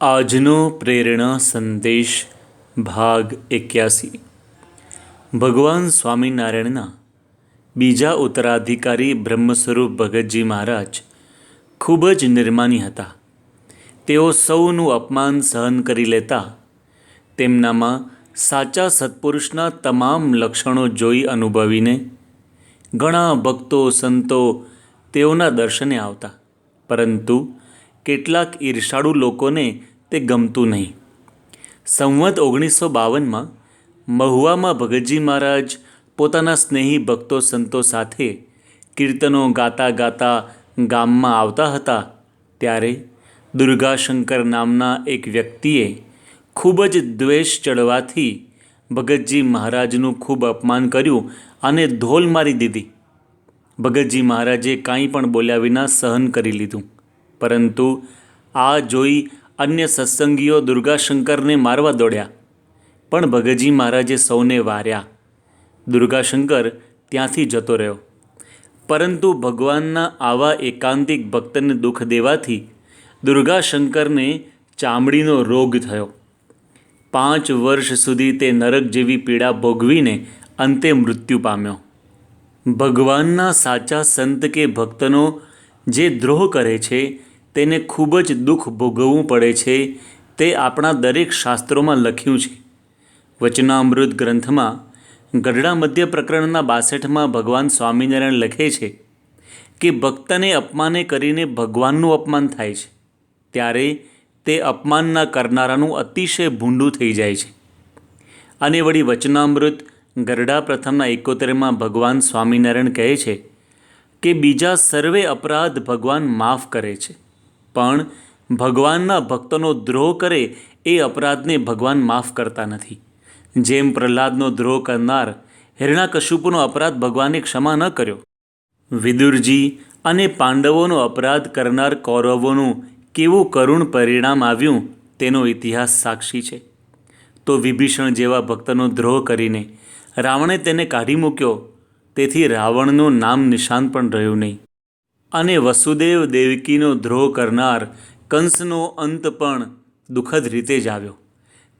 આજનો પ્રેરણા સંદેશ ભાગ એક્યાસી. ભગવાન સ્વામિનારાયણના બીજા ઉત્તરાધિકારી બ્રહ્મસ્વરૂપ ભગતજી મહારાજ ખૂબ જ નિર્માની હતા. તેઓ સૌનું અપમાન સહન કરી લેતા તેમનામાં સાચા સત્પુરુષના તમામ લક્ષણો જોઈ અનુભવીને ઘણા ભક્તો, સંતો તેઓના દર્શને આવતા. પરંતુ કેટલાક ઈર્ષાળુ લોકોને તે ગમતું નહીં. સંવત ઓગણીસો બાવનમાં મહુવામાં ભગતજી મહારાજ પોતાના સ્નેહી ભક્તો સંતો સાથે કીર્તનો ગાતા ગાતા ગામમાં આવતા હતા, ત્યારે દુર્ગાશંકર નામના એક વ્યક્તિએ ખૂબ જ દ્વેષ ચડવાથી ભગતજી મહારાજનું ખૂબ અપમાન કર્યું અને ધોલ મારી દીધી. ભગતજી મહારાજે કાંઈ પણ બોલ્યા વિના સહન કરી લીધું. પરંતુ આ જોઈ અન્ય સત્સંગીઓ દુર્ગાશંકરને મારવા દોડ્યા. પણ ભગતજી મહારાજે સૌને વાર્યા. દુર્ગાશંકર ત્યાંથી જતો રહ્યો. પરંતુ ભગવાનના આવા એકાંતિક ભક્તને દુઃખ દેવાથી દુર્ગાશંકરને ચામડીનો રોગ થયો. પાંચ વર્ષ સુધી તે નરક જેવી પીડા ભોગવીને અંતે મૃત્યુ પામ્યો. ભગવાનના સાચા સંત કે ભક્તનો જે દ્રોહ કરે છે તેને ખૂબ જ દુઃખ ભોગવવું પડે છે તે આપણા દરેક શાસ્ત્રોમાં લખ્યું છે. વચનામૃત ગ્રંથમાં ગઢડા મધ્ય પ્રકરણના બાસઠમાં ભગવાન સ્વામિનારાયણ લખે છે કે ભક્તને અપમાને કરીને ભગવાનનું અપમાન થાય છે. ત્યારે તે અપમાનના કરનારાનું અતિશય ભૂંડું થઈ જાય છે. અને વળી વચનામૃત ગરડા પ્રથમના એકોતેરમાં ભગવાન સ્વામિનારાયણ કહે છે કે બીજા સર્વે અપરાધ ભગવાન માફ કરે છે. પણ ભગવાનના ભક્તોનો દ્રોહ કરે એ અપરાધને ભગવાન માફ કરતા નથી. જેમ પ્રહલાદનો દ્રોહ કરનાર હિરણાકશુપુનો અપરાધ ભગવાને ક્ષમા ન કર્યો. વિદુરજી અને પાંડવોનો અપરાધ કરનાર કૌરવોનું કેવું કરુણ પરિણામ આવ્યું તેનો ઇતિહાસ સાક્ષી છે. તો વિભીષણ જેવા ભક્તનો દ્રોહ કરીને રાવણે તેને કાઢી મૂક્યો. તેથી રાવણનું નામ નિશાન પણ રહ્યું નહીં. અને વસુદેવ દેવકીનો દ્રોહ કરનાર કંસનો અંત પણ દુઃખદ રીતે જ આવ્યો.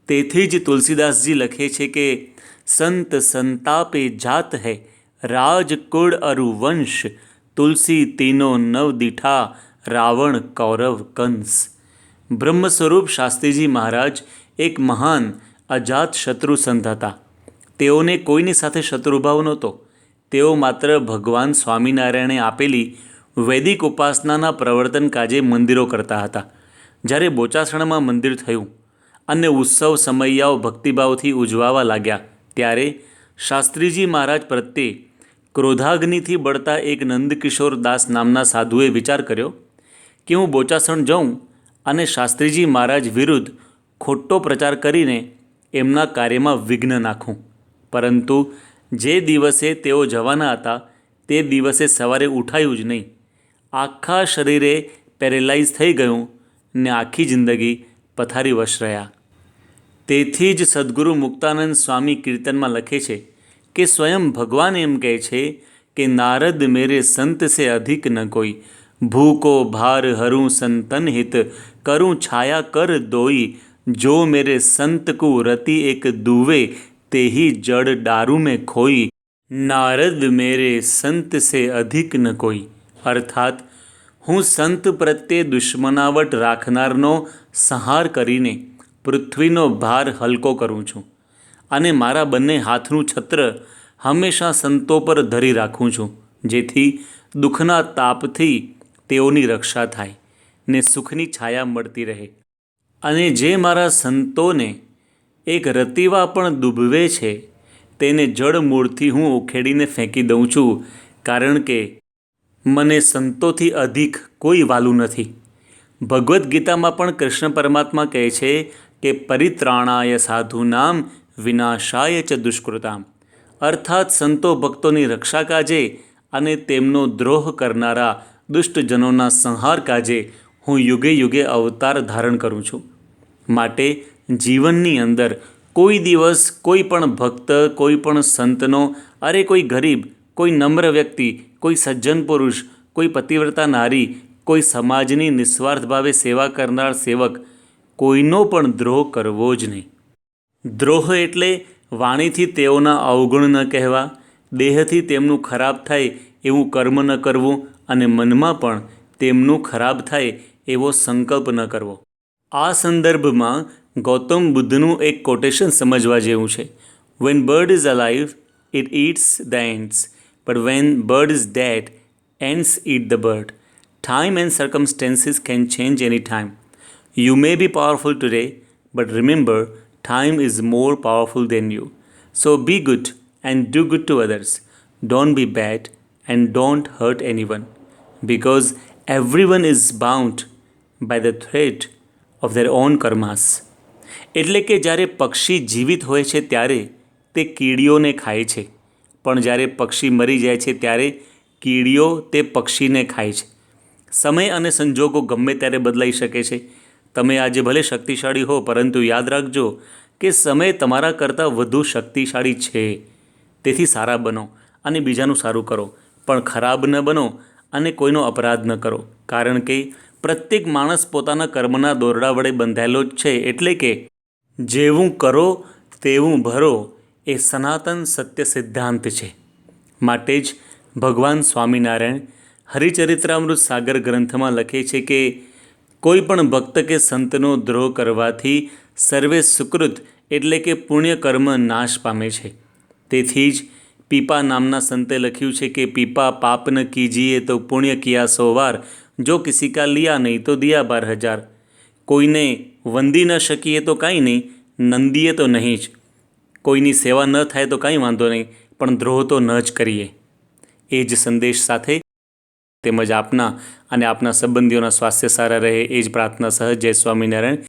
તેથી જ તુલસીદાસજી લખે છે કે, સંત સંતાપે જાત હૈ રાજકુળ અરુવંશ તુલસી તીનો નવ દીઠા રાવણ કૌરવ કંસ. બ્રહ્મ સ્વરૂપ શાસ્ત્રીજી મહારાજ એક મહાન અજાત શત્રુ સંત હતા. તેઓને કોઈની સાથે શત્રુભાવ નહોતો. તેઓ માત્ર ભગવાન સ્વામિનારાયણે આપેલી વૈદિક ઉપાસનાના પ્રવર્તન કાજે મંદિરો કરતા હતા. જ્યારે બોચાસણમાં મંદિર થયું અને ઉત્સવ સમૈયાઓ ભક્તિભાવથી ઉજવાવા લાગ્યા, ત્યારે શાસ્ત્રીજી મહારાજ પ્રત્યે ક્રોધાગ્નિથી બળતા એક નંદકિશોર દાસ નામના સાધુએ વિચાર કર્યો કે હું બોચાસણ જાઉં અને શાસ્ત્રીજી મહારાજ વિરુદ્ધ ખોટો પ્રચાર કરીને એમના કાર્યમાં વિઘ્ન નાખું. પરંતુ જે દિવસે તેઓ જવાના હતા, તે દિવસે સવારે ઉઠાયું જ નહીં. આખા શરીરે પેરેલાઇઝ થઈ ગયું ને આખી જિંદગી પથારી વશ રહ્યા. તેથી જ સદગુરુ મુક્તાનંદ સ્વામી કીર્તનમાં લખે છે કે સ્વયં ભગવાન એમ કહે છે કે, નારદ મેરે સંત સે અધિક ન કોઈ. ભૂકો ભાર હરું સંતન હિત. કરું છાયા કર દોઈ. જો મેરે સંત કુ રતિ એક દુવે, તેહી જડ ડારૂ મેં ખોઈ. નારદ મેરે સંત સે અધિક ન કોઈ. અર્થાત, હું સંત પ્રત્યે દુશ્મનાવટ રાખનારનો સંહાર કરીને પૃથ્વીનો ભાર હલકો કરું છું અને મારા બંને હાથનું છત્ર હંમેશા સંતો પર ધરી રાખું છું, જેથી દુઃખના તાપથી તેઓની રક્ષા થાય ને સુખની છાયા મળતી રહે. અને જે મારા સંતોને એક રતિવા પણ ડૂબવે છે, તેને જળ મૂળથી હું ઉખેડીને ફેંકી દઉં છું, કારણ કે મને સંતોથી અધિક કોઈ વાલું નથી. ભગવદ્ ગીતામાં પણ કૃષ્ણ પરમાત્મા કહે છે કે, પરિત્રાણાય સાધુ નામ વિનાશાય ચ દુષ્કૃતામ. અર્થાત સંતો ભક્તોની રક્ષા કાજે અને તેમનો દ્રોહ કરનારા દુષ્ટજનોના સંહાર કાજે હું યુગે યુગે અવતાર ધારણ કરું છું. માટે જીવનની અંદર કોઈ દિવસ કોઈ પણ ભક્ત, કોઈ પણ સંતનો, અરે કોઈ ગરીબ કોઈ નમ્ર વ્યક્તિ, કોઈ સજ્જન પુરુષ, કોઈ પતિવ્રતા નારી, કોઈ સમાજની નિસ્વાર્થ ભાવે સેવા કરનાર સેવક, કોઈનો પણ દ્રોહ કરવો જ નહીં. દ્રોહ એટલે વાણીથી તેઓના અવગુણ ન કહેવા, દેહથી તેમનું ખરાબ થાય એવું કર્મ ન કરવું અને મનમાં પણ તેમનું ખરાબ થાય એવો સંકલ્પ ન કરવો. આ સંદર્ભમાં ગૌતમ બુદ્ધનું એક કોટેશન સમજવા જેવું છે. When bird is alive it eats the ants but when bird is dead ants eat the bird time and circumstances can change any time you may be powerful today but remember time is more powerful than you so be good and do good to others don't be bad and don't hurt anyone because everyone is bound by the thread of their own karmas એટલે કે જ્યારે પક્ષી જીવિત હોય છે ત્યારે તે કીડીઓને ખાય છે પણ જ્યારે પક્ષી મરી જાય છે ત્યારે કીડીઓ તે પક્ષીને ખાય છે. સમય અને સંજોગો ગમે ત્યારે બદલાઈ શકે છે. તમે આજે ભલે શક્તિશાળી હો, પરંતુ યાદ રાખજો કે સમય તમારા કરતાં વધુ શક્તિશાળી છે. તેથી સારા બનો અને બીજાનું સારું કરો. પણ ખરાબ ન બનો અને કોઈનો અપરાધ ન કરો. કારણ કે પ્રત્યેક માણસ પોતાના કર્મના દોરડા વડે બંધાયેલો જ છે. એટલે કે જેવું કરો, તેવું ભરો. એ સનાતન સત્ય સિદ્ધાંત છે. માટે જ ભગવાન સ્વામિનારાયણ હરિચરિત્રામૃત સાગર ગ્રંથમાં લખે છે કે, કોઈ પણ ભક્ત કે સંતનો દ્રોહ કરવાથી સર્વે સુકૃત એટલે કે પુણ્ય કર્મ નાશ પામે છે. તેથી જ પીપા નામના સંતે લખ્યું છે કે, પીપા પાપ ન કીજીએ તો પુણ્ય કિયા સો વાર, જો કિસી કા લિયા નહીં તો દિયા બાર હજાર. કોઈને વંદી ન શકીએ તો કાંઈ નહીં, નંદીએ તો નહીં જ. કોઈની સેવા ન થાય તો કાંઈ વાંધો નહીં, પણ દ્રોહ તો ન જ કરીએ. એ જ સંદેશ સાથે તેમજ આપના અને આપના સંબંધીઓના સ્વાસ્થ્ય સારા રહે, એ જ પ્રાર્થના સહ જય સ્વામિનારાયણ.